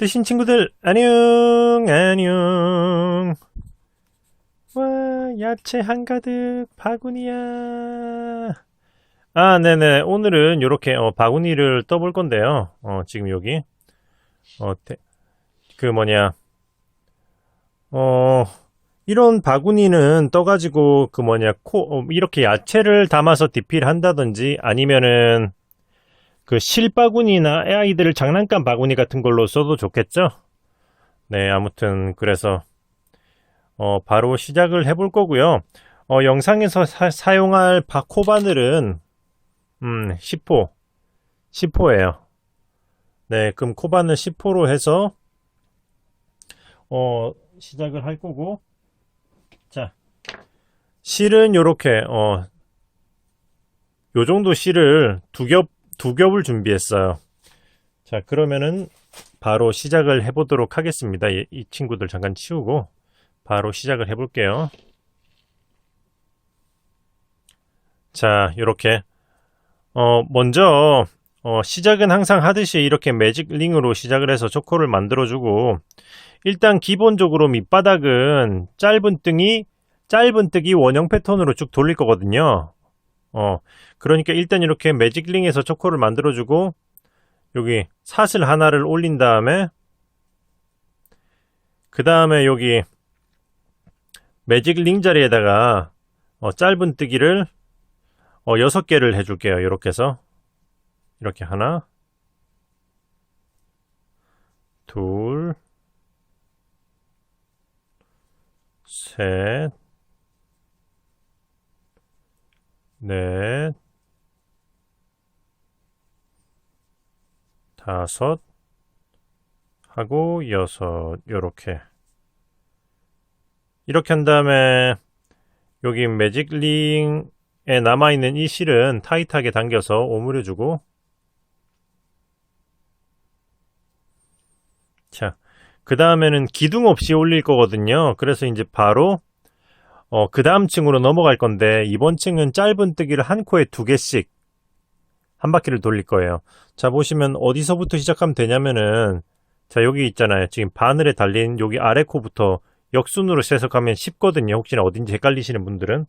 뜨신 친구들 안녕 안녕. 와 야채 한가득 바구니야. 아 네네. 오늘은 요렇게 어, 바구니를 떠볼 건데요. 어, 지금 여기. 어, 대- 그 뭐냐. 어 이런 바구니는 떠가지고 그 뭐냐 코 어, 이렇게 야채를 담아서 디필 한다든지 아니면은 그 실바구니나 아이들 장난감 바구니 같은 걸로 써도 좋겠죠? 네, 아무튼 그래서 어, 바로 시작을 해볼 거고요. 어, 영상에서 사, 용할 코바늘은 음, 10호, 10호예요. 네, 그럼 코바늘 10호로 해서 어, 시작을 할 거고, 자, 실은 요렇게 어, 요 정도 실을 두 겹, 두 겹을 준비했어요. 자, 그러면은 바로 시작을 해보도록 하겠습니다. 이, 이 친구들 잠깐 치우고 바로 시작을 해볼게요. 자, 요렇게 어, 먼저 어, 시작은 항상 하듯이 이렇게 매직 링으로 시작을 해서 초코를 만들어주고 일단 기본적으로 밑바닥은 짧은 등이 짧은 뜨기 원형 패턴으로 쭉 돌릴 거거든요. 어, 그러니까 일단 이렇게 매직링에서 초코를 만들어주고 여기 사슬 하나를 올린 다음에 그 다음에 여기 매직링 자리에다가 어, 짧은 뜨기를 어, 6개를 해줄게요. 이렇게 해서. 이렇게 하나. 둘. 셋, 넷, 다섯, 하고 여섯, 요렇게. 이렇게 한 다음에 여기 매직링에 남아있는 이 실은 타이트하게 당겨서 오므려주고 자, 그 다음에는 기둥 없이 올릴 거거든요. 그래서 이제 바로 어, 그 다음 층으로 넘어갈 건데 이번 층은 짧은 뜨기를 한 코에 두 개씩 한 바퀴를 돌릴 거예요. 자 보시면 어디서부터 시작하면 되냐면은 자 여기 있잖아요. 지금 바늘에 달린 여기 아래 코부터 역순으로 세석하면 쉽거든요. 혹시나 어딘지 헷갈리시는 분들은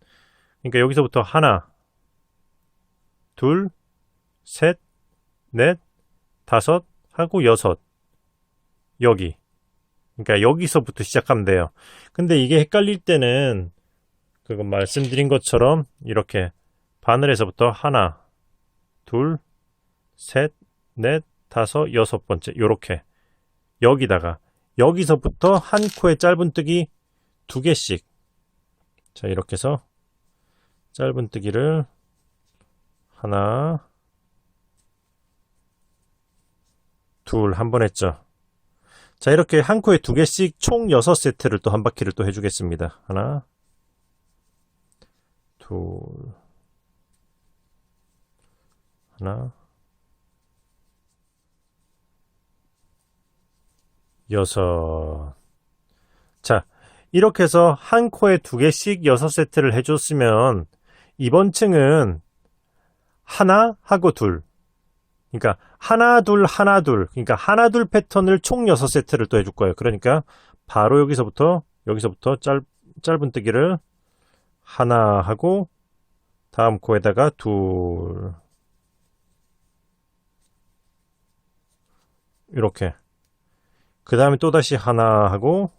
그러니까 여기서부터 하나 둘 셋, 넷, 다섯 하고 여섯 여기 그러니까 여기서부터 시작하면 돼요. 근데 이게 헷갈릴 때는 그거 말씀드린 것처럼 이렇게 바늘에서부터 하나, 둘, 셋, 넷, 다섯, 여섯 번째 요렇게 여기다가 여기서부터 한 코에 짧은뜨기 두 개씩 자 이렇게 해서 짧은뜨기를 하나 둘 한 번 했죠. 자, 이렇게 한 코에 두 개씩 총 6세트를 또 한 바퀴를 또 해주겠습니다. 하나, 둘, 하나, 여섯. 자, 이렇게 해서 한 코에 두 개씩 6세트를 해줬으면 이번 층은 하나 하고 둘. 그러니까 하나 둘 하나 둘 그러니까 하나 둘 패턴을 총 6세트를 또 해줄 거예요. 그러니까 바로 여기서부터 여기서부터 짧, 짧은 뜨기를 하나 하고 다음 코에다가 둘. 이렇게. 그 다음에 또다시 하나 하고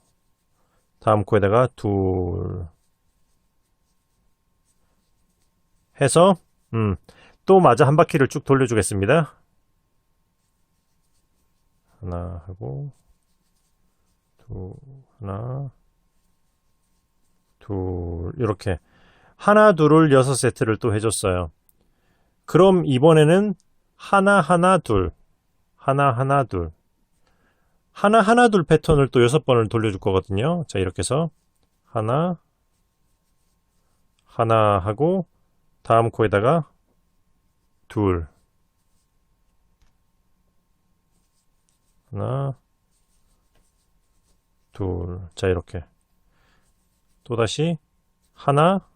다음 코에다가 둘. 해서 음, 또 마저 한 바퀴를 쭉 돌려주겠습니다. 하나 하고 둘 하나 둘 이렇게 하나 둘을 여섯 세트를 또 해줬어요. 그럼 이번에는 하나 하나 둘 하나 하나 둘 하나 하나 둘 패턴을 또 여섯 번을 돌려줄 거거든요. 자 이렇게 해서 하나 하나 하고 다음 코에다가 둘 하나, 둘. 자, 이렇게. 또다시, 하나,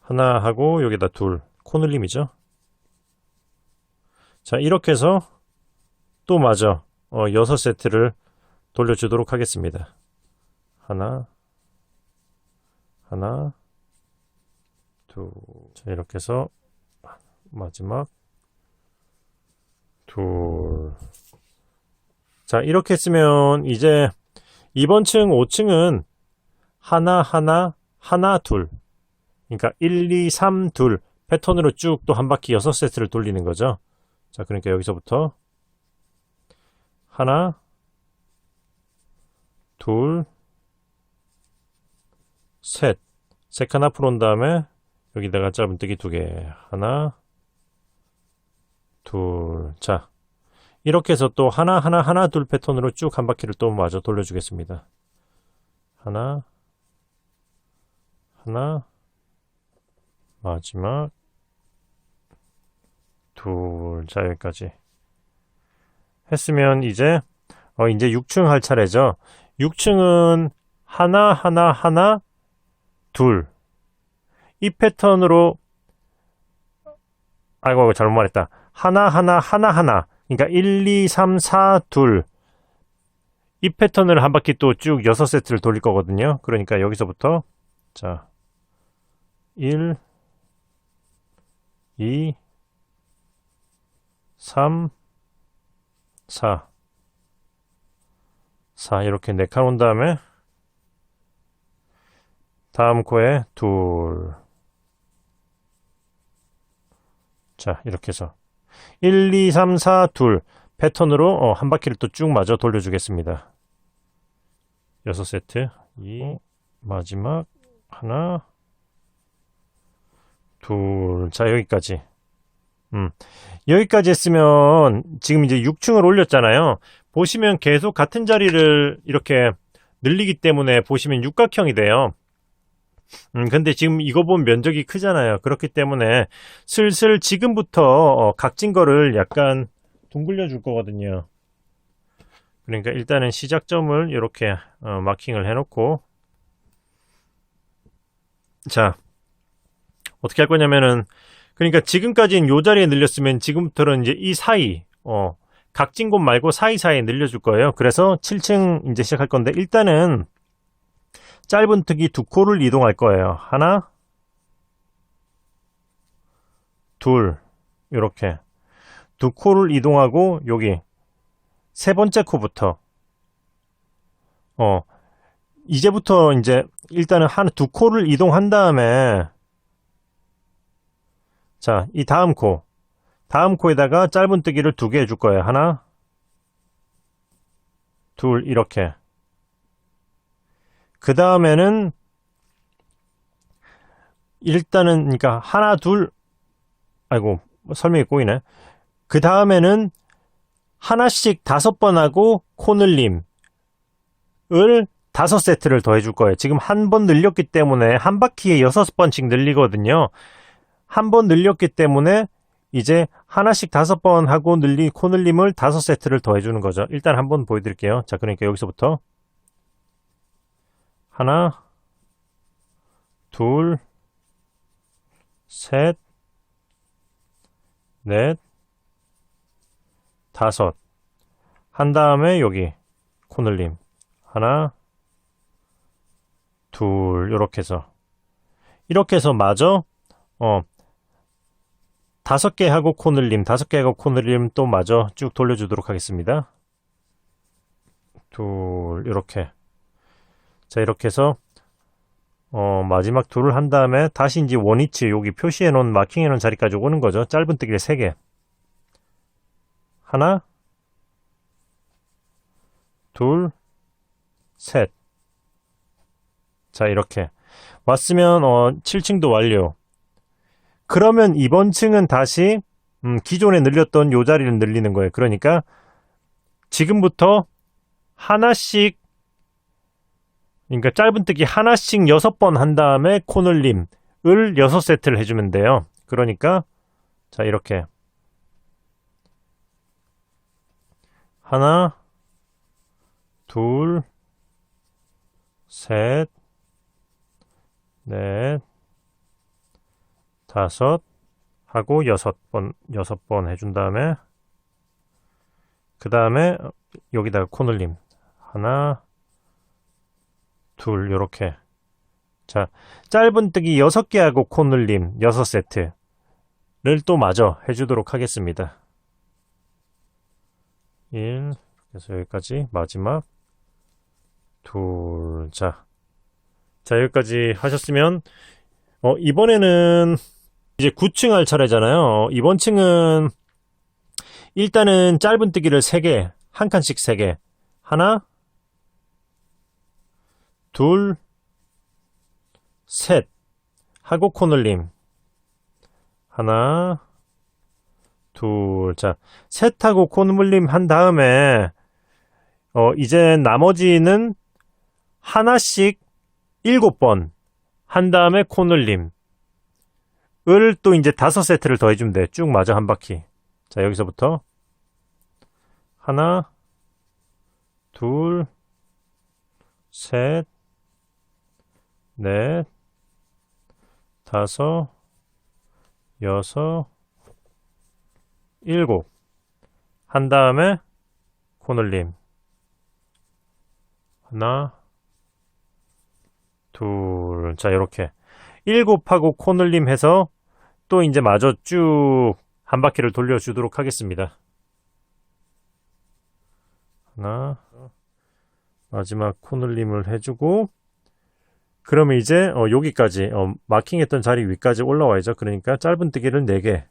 하나 하고, 여기다 둘. 코늘림이죠. 자, 이렇게 해서, 또 마저 어, 6세트를 돌려주도록 하겠습니다. 하나, 하나, 둘. 자, 이렇게 해서 마지막 둘. 자, 이렇게 했으면 이제 2번 층, 5층은 하나, 하나, 하나, 둘. 그러니까 1, 2, 3, 둘 패턴으로 쭉 또 한 바퀴 6세트를 돌리는 거죠. 자, 그러니까 여기서부터 하나, 둘, 셋. 세칸 앞으로 온 다음에 여기다가 짧은뜨기 두 개. 하나, 둘. 자, 이렇게 해서 또 하나, 하나, 하나, 둘 패턴으로 쭉 한 바퀴를 또 마저 돌려주겠습니다. 하나, 하나, 마지막, 둘. 자, 여기까지. 했으면 이제, 어, 이제 6층 할 차례죠. 6층은 하나, 하나, 하나, 둘. 이 패턴으로, 아이고, 잘못 말했다. 하나, 하나, 하나, 하나. 그러니까 1, 2, 3, 4, 둘. 이 패턴을 한 바퀴 또 쭉 6세트를 돌릴 거거든요. 그러니까 여기서부터, 자, 1, 2, 3, 4. 4 이렇게 4칸 온 다음에 다음 코에 둘. 자, 이렇게 해서 1, 2, 3, 4, 둘 패턴으로 어, 한 바퀴를 또 쭉 마저 돌려주겠습니다. 6세트. 이 마지막 하나 둘. 자, 여기까지. 음. 여기까지 했으면 지금 이제 6층을 올렸잖아요. 보시면 계속 같은 자리를 이렇게 늘리기 때문에 보시면 육각형이 돼요. 음, 근데 지금 이거 보면 면적이 크잖아요. 그렇기 때문에 슬슬 지금부터 어, 각진 거를 약간 둥글려 줄 거거든요. 그러니까 일단은 시작점을 이렇게 어, 마킹을 해놓고 자 어떻게 할 거냐면은 그러니까 지금까지는 요 자리에 늘렸으면 지금부터는 이제 이 사이 어 각진 곳 말고 사이사이에 늘려줄 거예요. 그래서 7층 이제 시작할 건데 일단은 짧은 특이 두 코를 이동할 거예요. 하나, 둘, 이렇게 두 코를 이동하고 여기 세 번째 코부터 어 이제부터 이제 일단은 한 두 코를 이동한 다음에 자, 이 다음 코 다음 코에다가 짧은뜨기를 두 개 해줄 거예요. 하나, 둘, 이렇게. 그 다음에는, 일단은, 그러니까, 하나, 둘, 아이고, 설명이 꼬이네. 그 다음에는, 하나씩 다섯 번 하고, 코늘림을 다섯 세트를 더 해줄 거예요. 지금 한 번 늘렸기 때문에, 한 바퀴에 여섯 번씩 늘리거든요. 한 번 늘렸기 때문에, 이제 하나씩 다섯 번 하고 늘린 코늘림을 다섯 세트를 더 해주는 거죠. 일단 한번 보여드릴게요. 자, 그러니까 여기서부터 하나, 둘, 셋, 넷, 다섯. 한 다음에 여기 코늘림 하나, 둘 이렇게 해서 이렇게 해서 마저 어 다섯 개 하고 코늘림, 다섯 개 하고 코늘림 또 마저 쭉 돌려주도록 하겠습니다. 둘, 이렇게. 자, 이렇게 해서, 어, 마지막 둘을 한 다음에 다시 이제 원위치, 여기 표시해 놓은, 마킹해 놓은 자리까지 오는 거죠. 짧은 뜨기를 세 개. 하나, 둘, 셋. 자, 이렇게. 왔으면, 어, 7층도 완료. 그러면 이번 층은 다시 음, 기존에 늘렸던 요 자리를 늘리는 거예요. 그러니까 지금부터 하나씩 그러니까 짧은뜨기 하나씩 여섯 번 한 다음에 코늘림을 여섯 세트를 해주면 돼요. 그러니까 자 이렇게 하나 둘 셋, 넷, 다섯 하고 여섯 번 여섯 번 해준 다음에 그 다음에 여기다가 코늘림 하나 둘 요렇게. 자 짧은뜨기 6개 하고 코늘림 6세트를 또 마저 해주도록 하겠습니다. 1 그래서 여기까지 마지막. 둘자. 자 여기까지 하셨으면 어, 이번에는 이제 9층 할 차례잖아요. 어, 이번 층은 일단은 짧은뜨기를 3개 한 칸씩 3개. 하나 둘, 셋 하고 코늘림 하나 둘, 자, 셋하고 코늘림 한 다음에 어, 이제 나머지는 하나씩 일곱 번 한 다음에 코늘림 을 또 이제 다섯 세트를 더 해주면 돼. 쭉 마저 한 바퀴. 자, 여기서부터 하나, 둘, 셋, 넷, 다섯, 여섯, 일곱. 한 다음에 코늘림. 하나, 둘. 자, 이렇게. 일곱하고 코늘림 해서 또 이제 마저 쭉 한 바퀴를 돌려주도록 하겠습니다. 하나, 마지막 코늘림을 해주고, 그러면 이제 어, 여기까지 어, 마킹했던 자리 위까지 올라와야죠. 그러니까 짧은뜨기를 4개.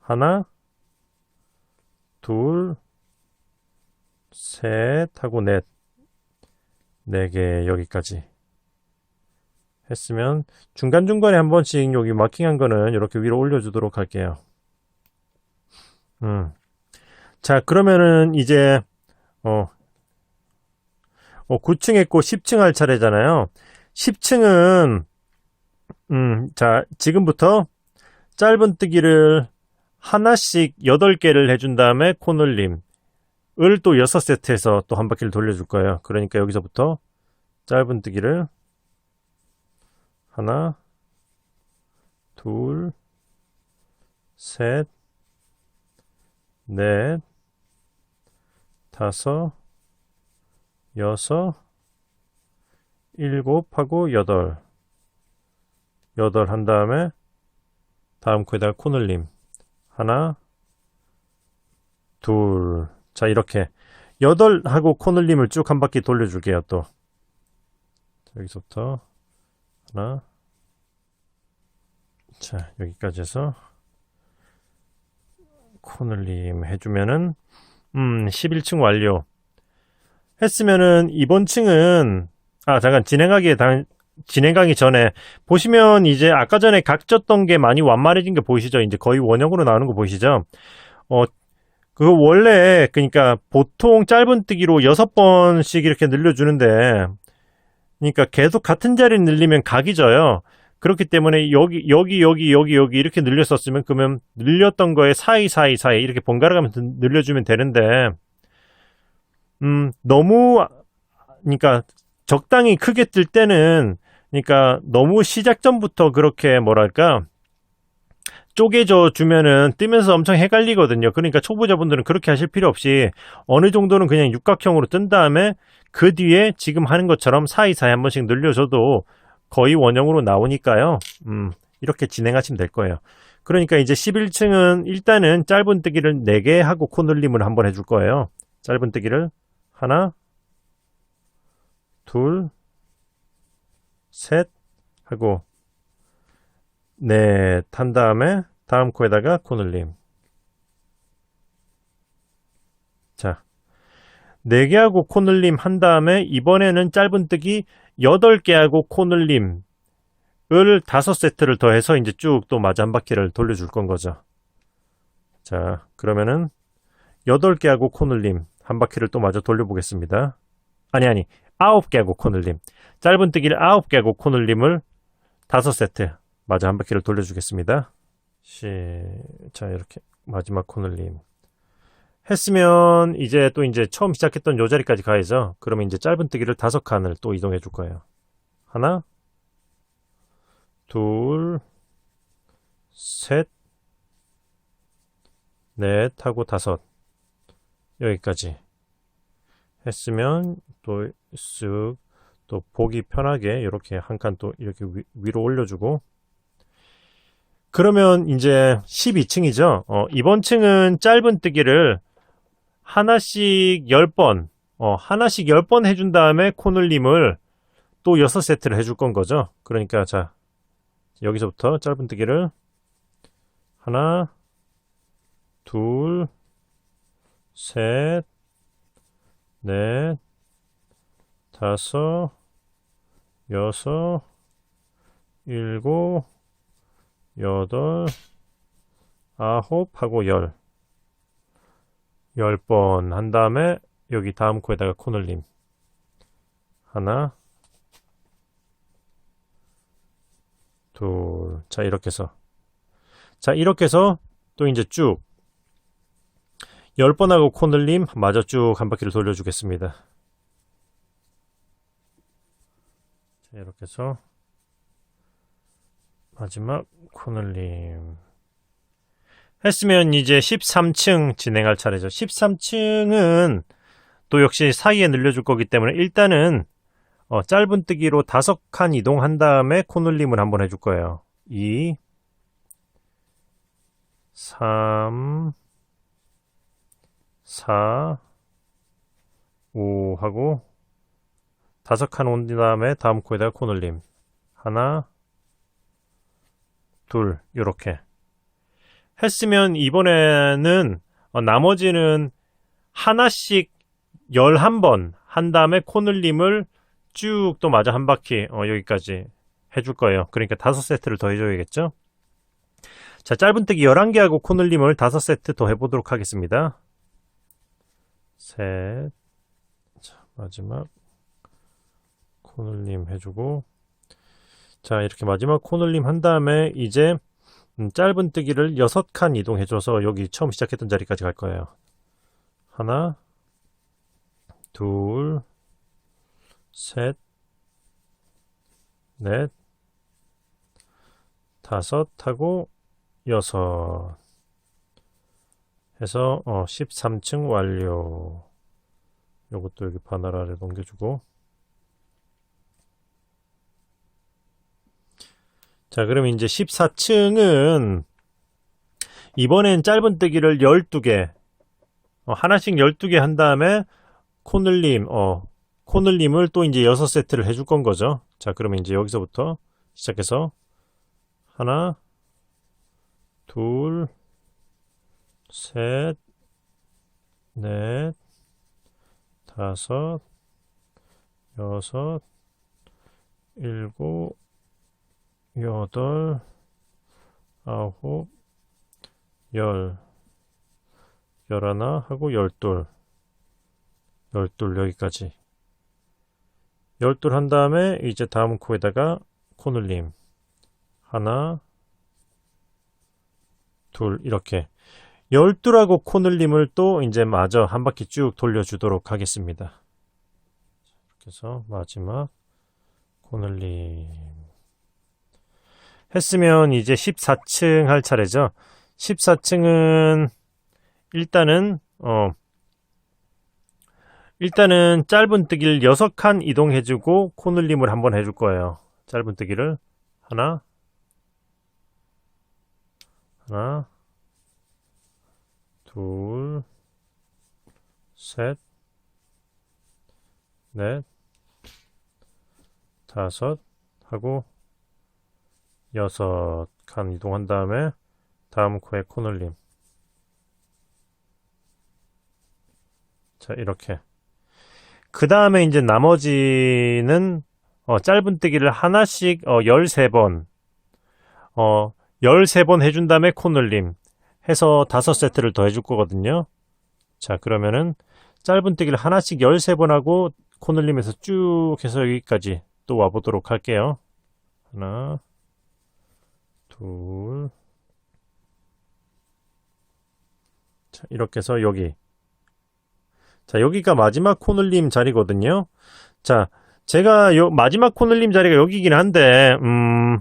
하나, 둘, 셋 하고 넷. 4개 여기까지. 했으면 중간중간에 한 번씩 여기 마킹한 거는 이렇게 위로 올려주도록 할게요. 음. 자, 그러면은 이제 어, 어 9층 했고 10층 할 차례잖아요. 10층은 음, 자, 지금부터 짧은뜨기를 하나씩 8개를 해준 다음에 코늘림 을 또 6세트해서 또 한 바퀴를 돌려줄 거예요. 그러니까 여기서부터 짧은뜨기를 하나, 둘, 셋, 넷, 다섯, 여섯, 일곱 하고 여덟. 여덟 한 다음에 다음 코에다가 코늘림. 하나, 둘. 자, 이렇게. 여덟 하고 코늘림을 쭉 한 바퀴 돌려줄게요, 또. 여기서부터. 하나. 자, 여기까지 해서 코늘림 해주면은, 음, 11층 완료. 했으면은, 이번 층은, 아, 잠깐, 진행하기에, 당, 진행하기 전에, 보시면 이제 아까 전에 각졌던 게 많이 완만해진 게 보이시죠? 이제 거의 원형으로 나오는 거 보이시죠? 어, 그거 원래, 그니까 보통 짧은뜨기로 6번씩 이렇게 늘려주는데, 그러니까 계속 같은 자리 늘리면 각이 져요. 그렇기 때문에 여기 여기 여기 여기 여기 이렇게 늘렸었으면 그러면 늘렸던 거에 사이 사이 사이 이렇게 번갈아 가면서 늘려주면 되는데 음 너무 그러니까 적당히 크게 뜰 때는 그러니까 너무 시작 전부터 그렇게 뭐랄까 쪼개져 주면은 뜨면서 엄청 헷갈리거든요. 그러니까 초보자분들은 그렇게 하실 필요 없이 어느 정도는 그냥 육각형으로 뜬 다음에 그 뒤에 지금 하는 것처럼 사이사이 한 번씩 늘려줘도 거의 원형으로 나오니까요. 음, 이렇게 진행하시면 될 거예요. 그러니까 이제 11층은 일단은 짧은 뜨기를 4개 하고 코늘림을 한번 해줄 거예요. 짧은 뜨기를 하나, 둘, 셋 하고 넷 한 다음에 다음 코에다가 코늘림. 자, 4개 하고 코늘림 한 다음에 이번에는 짧은뜨기 8개 하고 코늘림을 5세트를 더해서 이제 쭉 또 마저 한 바퀴를 돌려줄 건 거죠. 자, 그러면은 8개 하고 코늘림 한 바퀴를 또 마저 돌려보겠습니다. 아니, 아니, 9개 하고 코늘림. 짧은 뜨기를 9개 하고 코늘림을 5세트 마저 한 바퀴를 돌려주겠습니다. 시, 자, 이렇게 마지막 코늘림. 했으면 이제 또 이제 처음 시작했던 요 자리까지 가야죠. 그러면 이제 짧은 뜨기를 다섯 칸을 또 이동해 줄 거예요. 하나, 둘, 셋, 넷 하고 다섯. 여기까지 했으면 또 쓱 또 보기 편하게 이렇게 한 칸 또 이렇게 위, 위로 올려주고 그러면 이제 12층이죠. 어, 이번 층은 짧은 뜨기를 하나씩 10번, 어, 하나씩 10번 해준 다음에 코늘림을 또 6세트를 해줄 건 거죠. 그러니까 자, 여기서부터 짧은 뜨기를 하나, 둘, 셋, 넷, 다섯, 여섯, 일곱, 여덟, 아홉 하고 열. 열 번 한 다음에 여기 다음 코에다가 코늘림. 하나, 둘. 자, 이렇게 해서. 자, 이렇게 해서 또 이제 쭉. 열번 하고 코늘림 마저 쭉 한 바퀴를 돌려주겠습니다. 자, 이렇게 해서 마지막 코늘림 했으면 이제 13층 진행할 차례죠. 13층은 또 역시 사이에 늘려줄 거기 때문에 일단은 어, 짧은 뜨기로 다섯 칸 이동한 다음에 코늘림을 한번 해줄 거예요. 2 3 4 5 하고 다섯 칸 온 다음에 다음 코에다가 코늘림 하나 둘 요렇게 했으면 이번에는 어, 나머지는 하나씩 11번 한 다음에 코늘림을 쭉또 마저 한 바퀴 어, 여기까지 해줄 거예요. 그러니까 다섯 세트를 더 해줘야겠죠? 자, 짧은뜨기 11개 하고 코늘림을 다섯 세트 더 해보도록 하겠습니다. 셋. 자, 마지막 코늘림 해주고 자, 이렇게 마지막 코늘림 한 다음에 이제 음, 짧은 뜨기를 6칸 이동해줘서 여기 처음 시작했던 자리까지 갈 거예요. 하나, 둘, 셋, 넷, 다섯 하고 여섯 해서 어, 13층 완료. 요것도 여기 바늘 아래 넘겨주고 자, 그럼 이제 14층은 이번엔 짧은 뜨기를 12개, 어, 하나씩 12개 한 다음에 코늘림, 어, 코늘림을 또 이제 6세트를 해줄 건 거죠. 자, 그러면 이제 여기서부터 시작해서 하나, 둘, 셋, 넷, 다섯, 여섯, 일곱, 여덟, 아홉, 열, 열하나 하고 열둘, 열둘 여기까지. 열둘 한 다음에 이제 다음 코에다가 코늘림. 하나, 둘 이렇게. 열둘하고 코늘림을 또 이제 마저 한 바퀴 쭉 돌려주도록 하겠습니다. 이렇게 해서 마지막 코늘림 했으면 이제 14층 할 차례죠. 14층은 일단은 어 일단은 짧은 뜨기를 6칸 이동해주고 코늘림을 한번 해줄 거예요. 짧은 뜨기를. 하나. 하나. 둘. 셋, 넷, 다섯. 하고 여섯 칸 이동한 다음에 다음 코에 코늘림. 자 이렇게. 그 다음에 이제 나머지는 어, 짧은 뜨기를 하나씩 어, 13번 어, 13번 해준 다음에 코늘림 해서 다섯 세트를 더 해줄 거거든요. 자 그러면은 짧은 뜨기를 하나씩 13번 하고 코늘림에서 쭉 해서 여기까지 또 와보도록 할게요. 하나 둘. 자, 이렇게 해서 여기. 자, 여기가 마지막 코늘림 자리거든요. 자, 제가 요 마지막 코늘림 자리가 여기긴 한데, 음,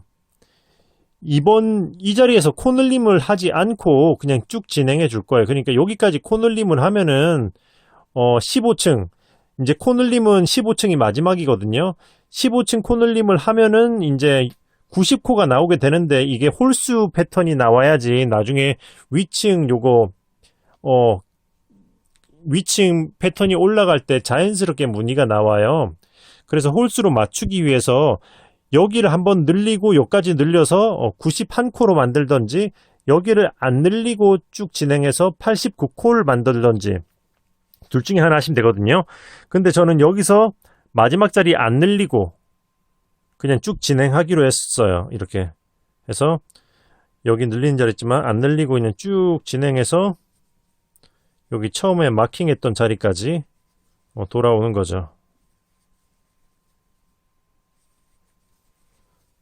이번 이 자리에서 코늘림을 하지 않고 그냥 쭉 진행해 줄 거예요. 그러니까 여기까지 코늘림을 하면은 어 15층 이제 코늘림은 15층이 마지막이거든요. 15층 코늘림을 하면은 이제 90코가 나오게 되는데 이게 홀수 패턴이 나와야지 나중에 위층 요거 어 위층 패턴이 올라갈 때 자연스럽게 무늬가 나와요. 그래서 홀수로 맞추기 위해서 여기를 한번 늘리고 여기까지 늘려서 91코로 만들던지 여기를 안 늘리고 쭉 진행해서 89코를 만들던지 둘 중에 하나 하시면 되거든요. 근데 저는 여기서 마지막 자리 안 늘리고 그냥 쭉 진행하기로 했어요. 이렇게 해서 여기 늘리는 자리 있지만 안 늘리고 그냥 쭉 진행해서 여기 처음에 마킹했던 자리까지 어, 돌아오는 거죠.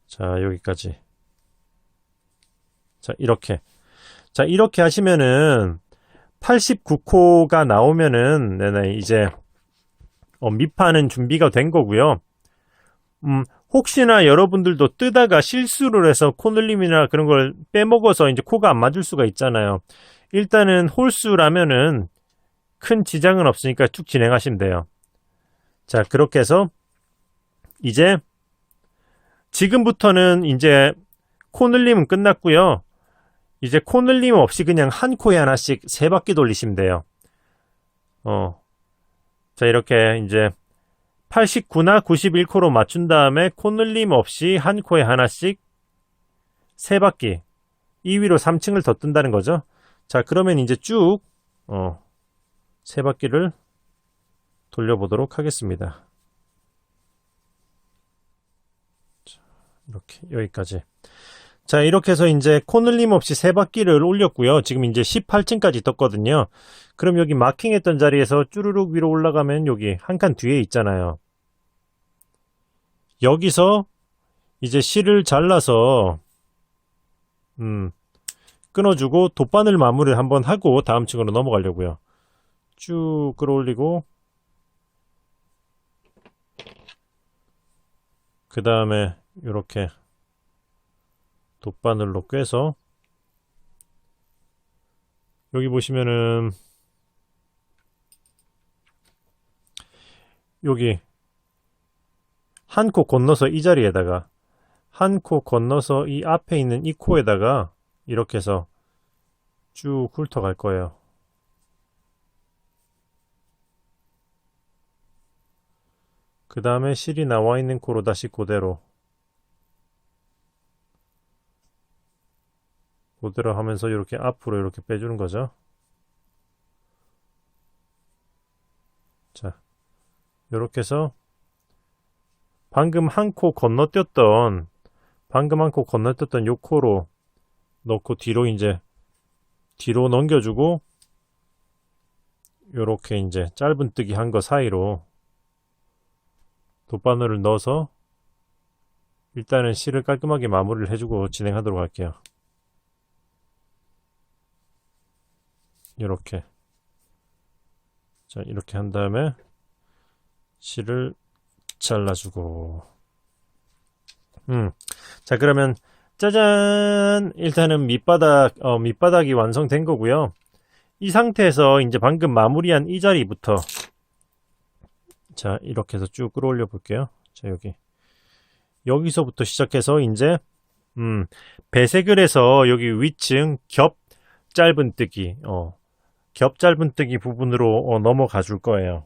자, 여기까지. 자, 이렇게. 자, 이렇게 하시면은 89코가 나오면은 네네, 이제 어, 밑판은 준비가 된 거고요. 음, 혹시나 여러분들도 뜨다가 실수를 해서 코늘림이나 그런 걸 빼먹어서 이제 코가 안 맞을 수가 있잖아요. 일단은 홀수라면은 큰 지장은 없으니까 쭉 진행하시면 돼요. 자, 그렇게 해서 이제 지금부터는 이제 코늘림은 끝났고요. 이제 코늘림 없이 그냥 한 코에 하나씩 세 바퀴 돌리시면 돼요. 어. 자, 이렇게 이제 89나 91코로 맞춘 다음에 코늘림 없이 한 코에 하나씩 세 바퀴 2위로 3층을 더 뜬다는 거죠. 자, 그러면 이제 쭉, 어, 세 바퀴를 돌려보도록 하겠습니다. 이렇게 여기까지. 자, 이렇게 해서 이제 코늘림 없이 세 바퀴를 올렸고요. 지금 이제 18층까지 떴거든요. 그럼 여기 마킹했던 자리에서 쭈르륵 위로 올라가면 여기 한 칸 뒤에 있잖아요. 여기서 이제 실을 잘라서 음, 끊어주고 돗바늘 마무리를 한번 하고 다음 층으로 넘어가려고요. 쭉 끌어올리고 그 다음에 이렇게 돗바늘로 꿰서 여기 보시면은 여기 한 코 건너서 이 자리에다가 한 코 건너서 이 앞에 있는 이 코에다가 이렇게 해서 쭉 훑어갈 거예요. 그 다음에 실이 나와 있는 코로 다시 그대로 그대로 하면서 이렇게 앞으로 이렇게 빼주는 거죠. 자, 이렇게 해서 방금 한 코 건너뛰었던 방금 한 코 건너뛰었던 요 코로 넣고 뒤로 이제 뒤로 넘겨주고 요렇게 이제 짧은뜨기 한 거 사이로 돗바늘을 넣어서 일단은 실을 깔끔하게 마무리를 해주고 진행하도록 할게요. 이렇게. 자 이렇게 한 다음에 실을 잘라주고. 음. 자 그러면 짜잔! 일단은 밑바닥 어, 밑바닥이 완성된 거고요. 이 상태에서 이제 방금 마무리한 이 자리부터 자 이렇게 해서 쭉 끌어올려 볼게요. 자 여기. 여기서부터 시작해서 이제 음 배색을 해서 여기 위층 겹 짧은뜨기 어, 겹 짧은뜨기 부분으로 어, 넘어가 줄 거예요